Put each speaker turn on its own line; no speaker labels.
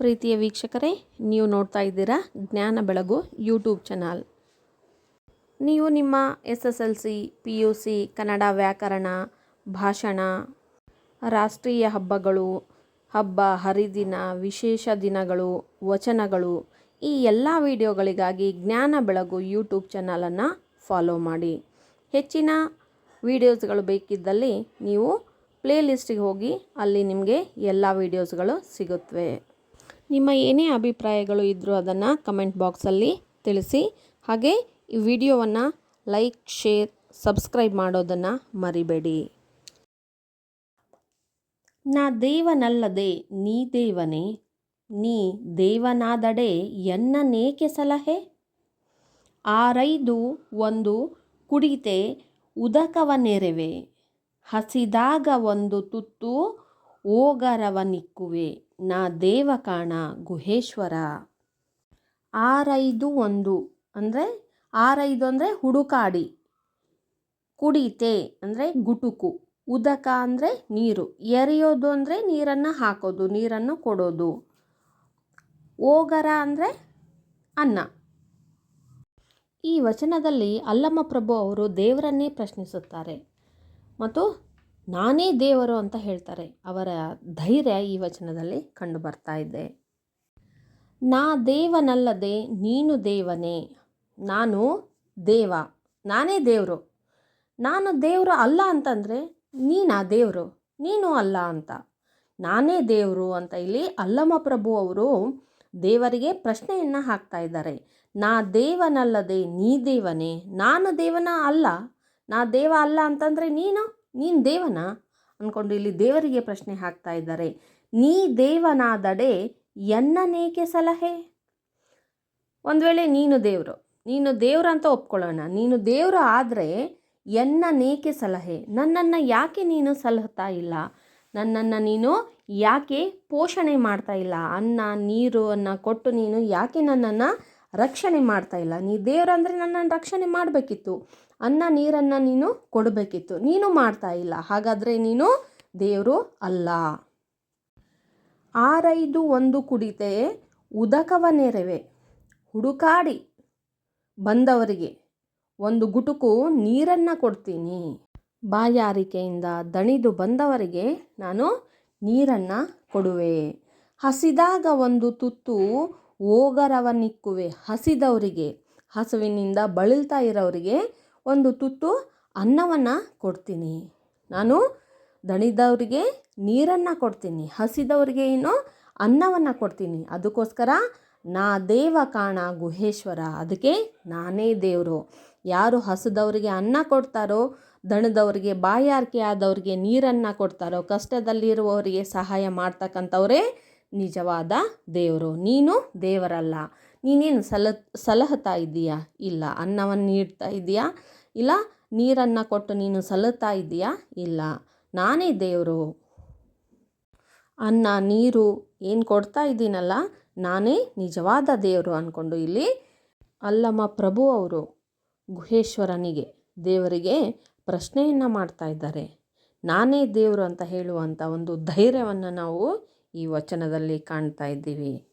ಪ್ರೀತಿಯ ವೀಕ್ಷಕರೇ, ನೀವು ನೋಡ್ತಾ ಇದ್ದೀರಾ ಜ್ಞಾನ ಬೆಳಗು ಯೂಟ್ಯೂಬ್ ಚಾನಲ್. ನೀವು ನಿಮ್ಮ S S L C, P U C, Kannada ವ್ಯಾಕರಣ, ಭಾಷಣ, ರಾಷ್ಟ್ರೀಯ ಹಬ್ಬಗಳು, ಹಬ್ಬ, ಹರಿದಿನ, ವಿಶೇಷ ದಿನಗಳು, ವಚನಗಳು, ಈ ಎಲ್ಲ ವಿಡಿಯೋಗಳಿಗಾಗಿ ಜ್ಞಾನ ಬೆಳಗು ಯೂಟ್ಯೂಬ್ ಚಾನಲನ್ನು ಫಾಲೋ ಮಾಡಿ. ಹೆಚ್ಚಿನ ವಿಡಿಯೋಸ್ಗಳು ಬೇಕಿದ್ದಲ್ಲಿ ನೀವು ಪ್ಲೇ ಲಿಸ್ಟಿಗೆ ಹೋಗಿ ಅಲ್ಲಿ ನಿಮಗೆ ಎಲ್ಲ ವೀಡಿಯೋಸ್ಗಳು ಸಿಗುತ್ತವೆ. ನಿಮ್ಮ ಏನೇ ಅಭಿಪ್ರಾಯಗಳು ಇದ್ದರೂ ಅದನ್ನು ಕಮೆಂಟ್ ಬಾಕ್ಸಲ್ಲಿ ತಿಳಿಸಿ. ಹಾಗೆ ಈ ವಿಡಿಯೋವನ್ನು ಲೈಕ್, ಶೇರ್, ಸಬ್ಸ್ಕ್ರೈಬ್ ಮಾಡೋದನ್ನು ಮರಿಬೇಡಿ. ನಾ ದೇವನಲ್ಲದೆ ನೀ ದೇವನೇ, ನೀ ದೇವನಾದಡೆ ಎನ್ನನೇಕೆ ಸಲಹೆ? ಆರೈದು ಒಂದು ಕುಡಿತೆ ಉದಕವ ನೆರೆವೆ ಹಸಿದಾಗ ಒಂದು ತುತ್ತು ಓಗರವನಿಕ್ಕುವೆ, ನಾ ದೇವಕಾಣ ಗುಹೇಶ್ವರ. ಆರೈದು ಒಂದು, ಅಂದರೆ ಆರೈದು ಅಂದರೆ ಹುಡುಕಾಡಿ. ಕುಡಿತೆ ಅಂದರೆ ಗುಟುಕು, ಉದಕ ಅಂದರೆ ನೀರು, ಎರೆಯೋದು ಅಂದರೆ ನೀರನ್ನು ಹಾಕೋದು, ನೀರನ್ನು ಕೊಡೋದು. ಓಗರ ಅಂದರೆ ಅನ್ನ. ಈ ವಚನದಲ್ಲಿ ಅಲ್ಲಮ್ಮ ಪ್ರಭು ಅವರು ದೇವರನ್ನೇ ಪ್ರಶ್ನಿಸುತ್ತಾರೆ. ಮತ್ತು ನಾನೇ ದೇವರು ಅಂತ ಹೇಳ್ತಾರೆ. ಅವರ ಧೈರ್ಯ ಈ ವಚನದಲ್ಲಿ ಕಂಡು ಬರ್ತಾ ಇದೆ. ನಾ ದೇವನಲ್ಲದೆ ನೀನು ದೇವನೇ. ನಾನು ದೇವ. ನಾನೇ ದೇವರು. ನಾನು ದೇವರು ಅಲ್ಲ ಅಂತಂದರೆ ನೀನಾ ದೇವರು? ನೀನು ಅಲ್ಲ ಅಂತ. ನಾನೇ ದೇವರು ಅಂತ ಇಲ್ಲಿ ಅಲ್ಲಮ ಪ್ರಭು ಅವರು ದೇವರಿಗೆ ಪ್ರಶ್ನೆಯನ್ನು ಹಾಕ್ತಾ ಇದ್ದಾರೆ. ನಾ ದೇವನಲ್ಲದೆ ನೀ ದೇವನೇ. ನಾನು ದೇವನ ಅಲ್ಲ. ನಾ ದೇವ ಅಲ್ಲ ಅಂತಂದರೆ ನೀನು? ನೀನು ದೇವನ? ಅಂದ್ಕೊಂಡು ಇಲ್ಲಿ ದೇವರಿಗೆ ಪ್ರಶ್ನೆ ಹಾಕ್ತಾ ಇದ್ದಾರೆ. ನೀ ದೇವನಾದಡೆ ಎನ್ನನೇಕೆ ಸಲಹೆ? ಒಂದು ವೇಳೆ ನೀನು ದೇವರು, ನೀನು ದೇವ್ರ ಅಂತ ಒಪ್ಕೊಳ್ಳೋಣ. ನೀನು ದೇವರು ಆದರೆ ಎನ್ನನೇಕೆ ಸಲಹೆ? ನನ್ನನ್ನು ಯಾಕೆ ನೀನು ಸಲಹತಾ ಇಲ್ಲ? ನನ್ನನ್ನು ನೀನು ಯಾಕೆ ಪೋಷಣೆ ಮಾಡ್ತಾ ಇಲ್ಲ? ಅನ್ನ, ನೀರು ಅನ್ನ ಕೊಟ್ಟು ನೀನು ಯಾಕೆ ನನ್ನನ್ನು ರಕ್ಷಣೆ ಮಾಡ್ತಾ ಇಲ್ಲ. ನೀ ದೇವರಂದರೆ ನನ್ನನ್ನು ರಕ್ಷಣೆ ಮಾಡಬೇಕಿತ್ತು. ಅನ್ನ, ನೀರನ್ನು ನೀನು ಕೊಡಬೇಕಿತ್ತು. ನೀನು ಮಾಡ್ತಾ ಇಲ್ಲ. ಹಾಗಾದರೆ ನೀನು ದೇವರು ಅಲ್ಲ. ಆರೈದು ಒಂದು ಕುಡಿತೆ, ಉದಕವ ನೆರವೆ. ಹುಡುಕಾಡಿ ಬಂದವರಿಗೆ ಒಂದು ಗುಟುಕು ನೀರನ್ನು ಕೊಡ್ತೀನಿ. ಬಾಯಾರಿಕೆಯಿಂದ ದಣಿದು ಬಂದವರಿಗೆ ನಾನು ನೀರನ್ನು ಕೊಡುವೆ. ಹಸಿದಾಗ ಒಂದು ತುತ್ತು ಓಗರವನ್ನಿಕ್ಕುವೆ. ಹಸಿದವರಿಗೆ, ಹಸುವಿನಿಂದ ಬಳಲ್ತಾ ಇರೋರಿಗೆ ಒಂದು ತುತ್ತು ಅನ್ನವನ್ನು ಕೊಡ್ತೀನಿ. ನಾನು ದಣಿದವರಿಗೆ ನೀರನ್ನು ಕೊಡ್ತೀನಿ, ಹಸಿದವರಿಗೆ ಏನು ಅನ್ನವನ್ನು ಕೊಡ್ತೀನಿ. ಅದಕ್ಕೋಸ್ಕರ ನಾ ದೇವ ಕಾಣ ಗುಹೇಶ್ವರ, ಅದಕ್ಕೆ ನಾನೇ ದೇವರು. ಯಾರು ಹಸಿದವರಿಗೆ ಅನ್ನ ಕೊಡ್ತಾರೋ, ದಣದವರಿಗೆ ಬಾಯಾರಿಕೆ ಆದವ್ರಿಗೆ ನೀರನ್ನು ಕೊಡ್ತಾರೋ, ಕಷ್ಟದಲ್ಲಿರುವವರಿಗೆ ಸಹಾಯ ಮಾಡ್ತಕ್ಕಂಥವರೇ ನಿಜವಾದ ದೇವರು. ನೀನು ದೇವರಲ್ಲ. ನೀನೇನು ಸಲ ಸಲಹುತ್ತಾ ಇದ್ದೀಯಾ? ಇಲ್ಲ. ಅನ್ನವನ್ನು ನೀಡ್ತಾ ಇದ್ದೀಯಾ? ಇಲ್ಲ. ನೀರನ್ನು ಕೊಟ್ಟು ನೀನು ಸಲುತ್ತಾ ಇದ್ದೀಯಾ? ಇಲ್ಲ. ನಾನೇ ದೇವರು. ಅನ್ನ, ನೀರು ಏನು ಕೊಡ್ತಾ ಇದ್ದೀನಲ್ಲ? ನಾನೇ ನಿಜವಾದ ದೇವರು ಅಂದ್ಕೊಂಡು ಇಲ್ಲಿ ಅಲ್ಲಮ್ಮ ಪ್ರಭು ಅವರು ಗುಹೇಶ್ವರನಿಗೆ ದೇವರಿಗೆ ಪ್ರಶ್ನೆಯನ್ನು ಮಾಡ್ತಾ ಇದ್ದಾರೆ. ನಾನೇ ದೇವರು ಅಂತ ಹೇಳುವಂಥ ಒಂದು ಧೈರ್ಯವನ್ನು ನಾವು ಈ ವಚನದಲ್ಲಿ ಕಾಣ್ತಾ ಇದ್ದೀವಿ.